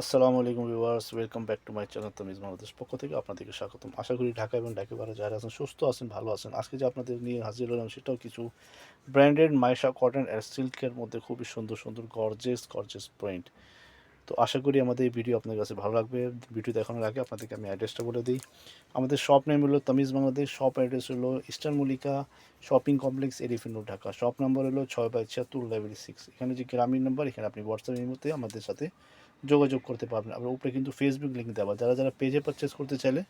আসসালামু আলাইকুম viewers, welcome back to my channel Tamij Bangladesh পক্ষ থেকে আপনাদেরকে স্বাগতম। আশা করি ঢাকা এবং ঢাকা বাইরে যারা আছেন, সুস্থ আছেন, ভালো আছেন। আজকে যে আপনাদের নিয়ে হাজির হলাম সেটাও কিছু ব্র্যান্ডেড মাইশা কটন আর সিল্কের মধ্যে খুবই সুন্দর সুন্দর গর্জেস গর্জেস প্রিন্ট তো আশা করি আমাদের এই ভিডিও আপনার কাছে ভালো লাগবে। ভিডিও দেখানোর আগে আপনাদেরকে আমি অ্যাড্রেসটা বলে দিই। আমাদের শপ নেম হলো তামিজ বাংলাদেশ শপ অ্যাড্রেস হলো eastern Mallika shopping complex elephant Dhaka. Shop number হলো ছয় বাই ছিয়াত্তর লেভেল সিক্স এখানে যে গ্রামীণ নাম্বার এখানে আপনি হোয়াটসঅ্যাপের মধ্যে আমাদের সাথে যোগাযোগ করতে পারবেন। আপনার উপরে কিন্তু ফেসবুক লিঙ্ক দেওয়া যারা যারা পেজে পারচেস করতে চাইলে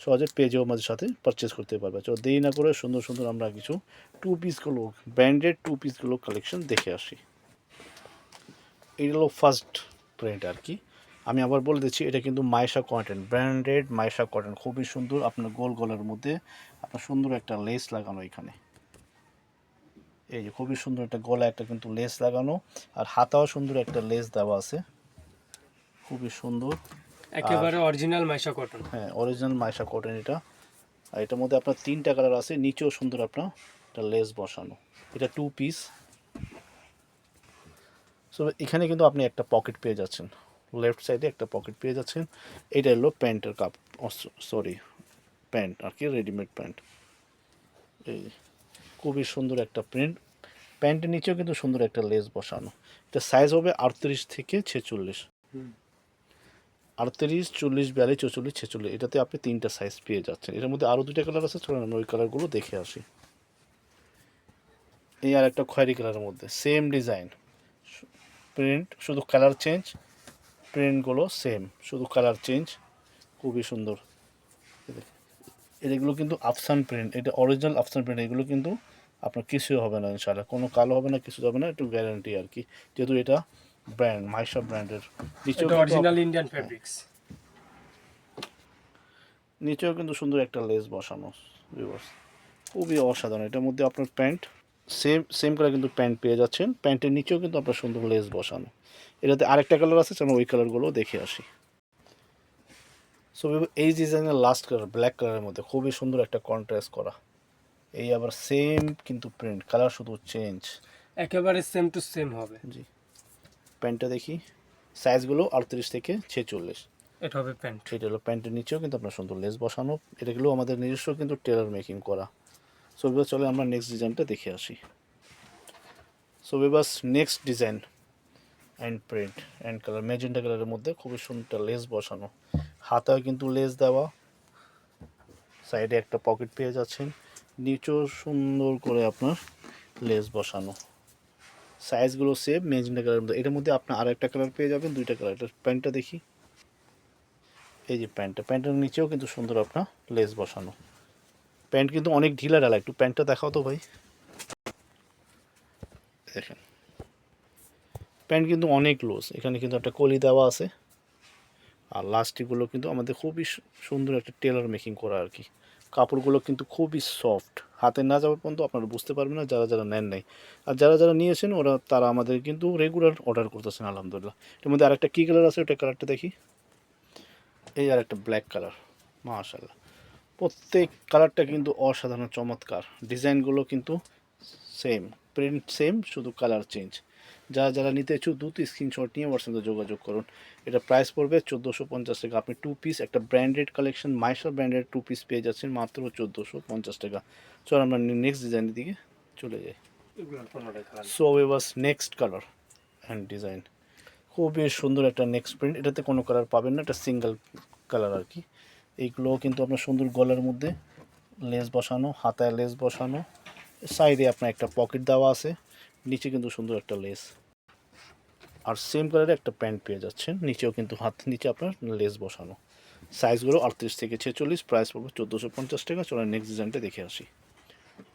সহজে পেজেও আমাদের সাথে পারচেস করতে পারবে। তো দেরি না করে সুন্দর সুন্দর আমরা কিছু টু পিসগুলো ব্র্যান্ডেড টু পিসগুলো কালেকশন দেখে আসি। এই হলো ফার্স্ট প্রিন্ট আর কি। আমি আবার বলে দিচ্ছি, এটা কিন্তু Maisha cotton branded Maisha cotton খুবই সুন্দর, আপনার গোল গোলের মধ্যে আপনার সুন্দর একটা লেস লাগানো এখানে। এই যে খুবই সুন্দর একটা গলা একটা কিন্তু লেস লাগানো, আর হাতাও সুন্দর একটা লেস দেওয়া আছে। খুবই সুন্দর। একেবারে অরিজিনাল মাইশা কটন হ্যাঁ অরিজিনাল মাইশা কটন এটা। আর এটার মধ্যে আপনার তিনটা কালার আছে নিচেও সুন্দর আপনার একটা লেস বসানো। এটা টু পিস সো এখানে কিন্তু আপনি একটা পকেট পেয়ে যাচ্ছেন। লেফট সাইডে একটা পকেট পেয়ে যাচ্ছেন। এটা হলো প্যান্টের কাপ সরি প্যান্ট আর কি রেডিমেড প্যান্ট। এই খুবই সুন্দর একটা প্রিন্ট প্যান্টের নিচেও কিন্তু সুন্দর একটা লেস বসানো। এটা সাইজ হবে আটত্রিশ থেকে ছেচল্লিশ। আটত্রিশ, চল্লিশ, বিয়াল্লিশ, চৌচল্লিশ, ছেচল্লিশ, এটাতে আপনি তিনটা সাইজ পেয়ে যাচ্ছেন। এটার মধ্যে আরও দুইটা কালার আছে, চলুন আমরা ওই কালারগুলো দেখে আসি। এই আর একটা খয়েরি কালারের মধ্যে সেম ডিজাইন প্রিন্ট শুধু কালার চেঞ্জ প্রিন্টগুলো সেম শুধু কালার চেঞ্জ খুবই সুন্দর। এগুলো কিন্তু আফসান প্রিন্ট এটা অরিজিনাল আফসান প্রিন্ট এগুলো কিন্তু আপনার কিছুই হবে না ইনশাআল্লাহ, কোনো কালো হবে না, কিছু হবে না, একটু গ্যারান্টি আর কি। যেহেতু এটা ব্র্যান্ড মাইশা ব্র্যান্ডের নিচেও অরিজিনাল ইন্ডিয়ান ফেব্রিক্স নিচেও কিন্তু সুন্দর একটা লেস বসানো ভিউয়ার্স খুবই অসাধারণ। এটার মধ্যে আপনার প্যান্ট সেম সেম করে কিন্তু প্যান্ট পেয়ে যাচ্ছেন। প্যান্টের নিচেও কিন্তু আপনার সুন্দর লেস বসানো। এটাতে আরেকটা কালার আছে চলো ওই কালারগুলো দেখে আসি। সো এই ডিজাইনের লাস্ট কালার ব্ল্যাক কালারের মধ্যে খুবই সুন্দর একটা কন্ট্রাস্ট করা। এই আবার সেম কিন্তু প্রিন্ট কালার শুধু চেঞ্জ একেবারে সেম টু সেম হবে। জি। প্যান্টটা দেখি। সাইজগুলো আটত্রিশ থেকে ছেচল্লিশ। এটা হবে প্যান্ট। এটা হলো প্যান্টের নিচেও কিন্তু আপনার সুন্দর লেস বসানো। এটাগুলো আমাদের নিজস্ব কিন্তু টেলার মেকিং করা। সো এবার চলে আমরা নেক্সট ডিজাইনটা দেখে আসি। সো এবার next design and print and colour magenta কালারের মধ্যে খুবই সুন্দর লেস বসানো। হাতায় কিন্তু লেস দেওয়া। সাইডে একটা পকেট পেয়ে যাচ্ছেন। নিচেও সুন্দর করে আপনার লেস বসানো। সাইজগুলো সেম মেজেন্টা কালারের মধ্যে। এটার মধ্যে আপনার আরেকটা কালার পেয়ে যাবেন, দুইটা কালার এটা প্যান্টটা দেখি। এই যে প্যান্টটা, প্যান্টের নিচেও কিন্তু সুন্দর আপনার লেস বসানো। প্যান্ট কিন্তু অনেক ঢিলা ঢালা, একটু প্যান্টটা দেখাও তো ভাই। দেখেন। প্যান্ট কিন্তু অনেক লুজ এখানে কিন্তু একটা কলি দেওয়া আছে। আর লাস্টিকগুলো কিন্তু আমাদের খুবই সুন্দর একটা টেলার মেকিং করা আর কি। কাপড়গুলো কিন্তু খুবই সফট হাতে না যাওয়ার পর্যন্ত আপনারা বুঝতে পারবেন না, যারা যারা নেন নাই। আর যারা যারা নিয়েছেন, ওরা, তারা আমাদের কিন্তু রেগুলার অর্ডার করতেছেন, আলহামদুলিল্লাহ। এর মধ্যে আরেকটা কী কালার আছে? ওটা কালারটা দেখি। এই আর একটা ব্ল্যাক কালার মাশাল্লাহ প্রত্যেক কালারটা কিন্তু অসাধারণ, চমৎকার। ডিজাইনগুলো কিন্তু সেম প্রিন্ট সেম শুধু কালার চেঞ্জ যারা যারা নিতে ইচ্ছুক দ্রুত স্ক্রিনশট নিয়ে হোয়াটসঅ্যাপে যোগাযোগ করুন। এটা প্রাইস পড়বে চোদ্দোশো পঞ্চাশ টাকা। আপনি টু পিস একটা branded collection Maisha branded two piece পেয়ে যাচ্ছেন মাত্র চোদ্দোশো পঞ্চাশ টাকা। চল আমরা নেক্সট ডিজাইনের দিকে চলে যাই। So was next colour and design খুবই সুন্দর একটা নেক্সট প্রিন্ট এটাতে কোনো কালার পাবেন না এটা সিঙ্গেল কালার আর কি। এইগুলো কিন্তু আপনার সুন্দর গলার মধ্যে লেস বসানো হাতায় লেস বসানো। সাইডে আপনার একটা পকেট দেওয়া আছে। নিচে কিন্তু সুন্দর একটা লেস। আর সেম কালারে একটা প্যান্ট পেয়ে যাচ্ছেন। নিচেও কিন্তু হাত নিচে আপনার লেস বসানো। সাইজগুলো আটত্রিশ থেকে ছেচল্লিশ প্রাইস পড়বে চোদ্দোশো পঞ্চাশ টাকা। চলো নেক্সট ডিজাইনটা দেখে আসি।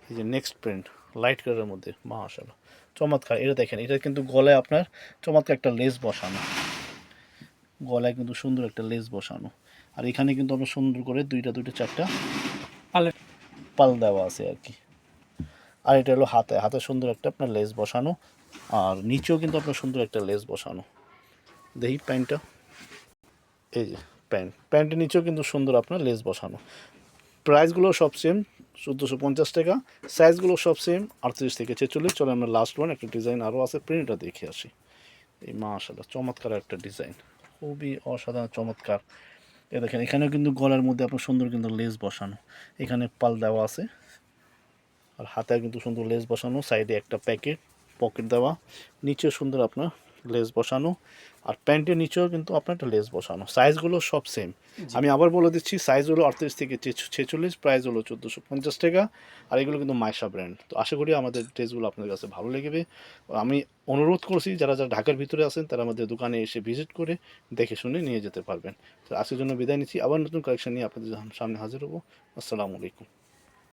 এই যে নেক্সট প্রিন্ট লাইট কালারের মধ্যে মাশাআল্লাহ। চমৎকার। এটা দেখেন এটা কিন্তু গলায় আপনার চমৎকার একটা লেস বসানো। গলায় কিন্তু সুন্দর একটা লেস বসানো। আর এখানে কিন্তু আমরা সুন্দর করে দুইটা দুইটা চারটা পালে পাল দেওয়া আছে আর কি। আর এটা হলো হাতে। হাতে সুন্দর একটা আপনার লেস বসানো। আর নিচেও কিন্তু আপনার সুন্দর একটা লেস বসানো। দেখি প্যান্টটা। এই যে প্যান্ট। প্যান্টের নিচেও কিন্তু সুন্দর আপনার লেস বসানো। প্রাইসগুলো সব সেম চোদ্দোশো পঞ্চাশ টাকা। সাইজগুলো সব সেম আটত্রিশ থেকে ছেচল্লিশ। চলে আমরা লাস্ট ওয়ান একটা ডিজাইন আরও আছে প্রিন্টটা দেখে আসি। এই মাশাল্লাহ চমৎকার একটা ডিজাইন খুবই অসাধারণ, চমৎকার। এ দেখেন, এখানেও কিন্তু গলার মধ্যে আপনার সুন্দর কিন্তু লেস বসানো। এখানে পাল দেওয়া আছে। আর হাতে কিন্তু সুন্দর লেস বসানো সাইডে একটা প্যাকেট পকেট দেওয়া নিচেও সুন্দর আপনার লেস বসানো আর প্যান্টের নিচেও কিন্তু আপনার একটা লেস বসানো। সাইজগুলো সব সেম আমি আবার বলে দিচ্ছি সাইজ হলো আটত্রিশ থেকে ছেচল্লিশ প্রাইস হলো চোদ্দোশো পঞ্চাশ টাকা আর এগুলো কিন্তু মাইশা ব্র্যান্ড। তো আশা করি আমাদের ড্রেসগুলো আপনাদের কাছে ভালো লেগেবে। আমি অনুরোধ করছি যারা যারা ঢাকার ভিতরে আছেন তারা আমাদের দোকানে এসে ভিজিট করে দেখে শুনে নিয়ে যেতে পারবেন। তো আজকের জন্য বিদায় নিচ্ছি। আবার নতুন কালেকশন নিয়ে আপনাদের সামনে হাজির হব। আসসালামু আলাইকুম।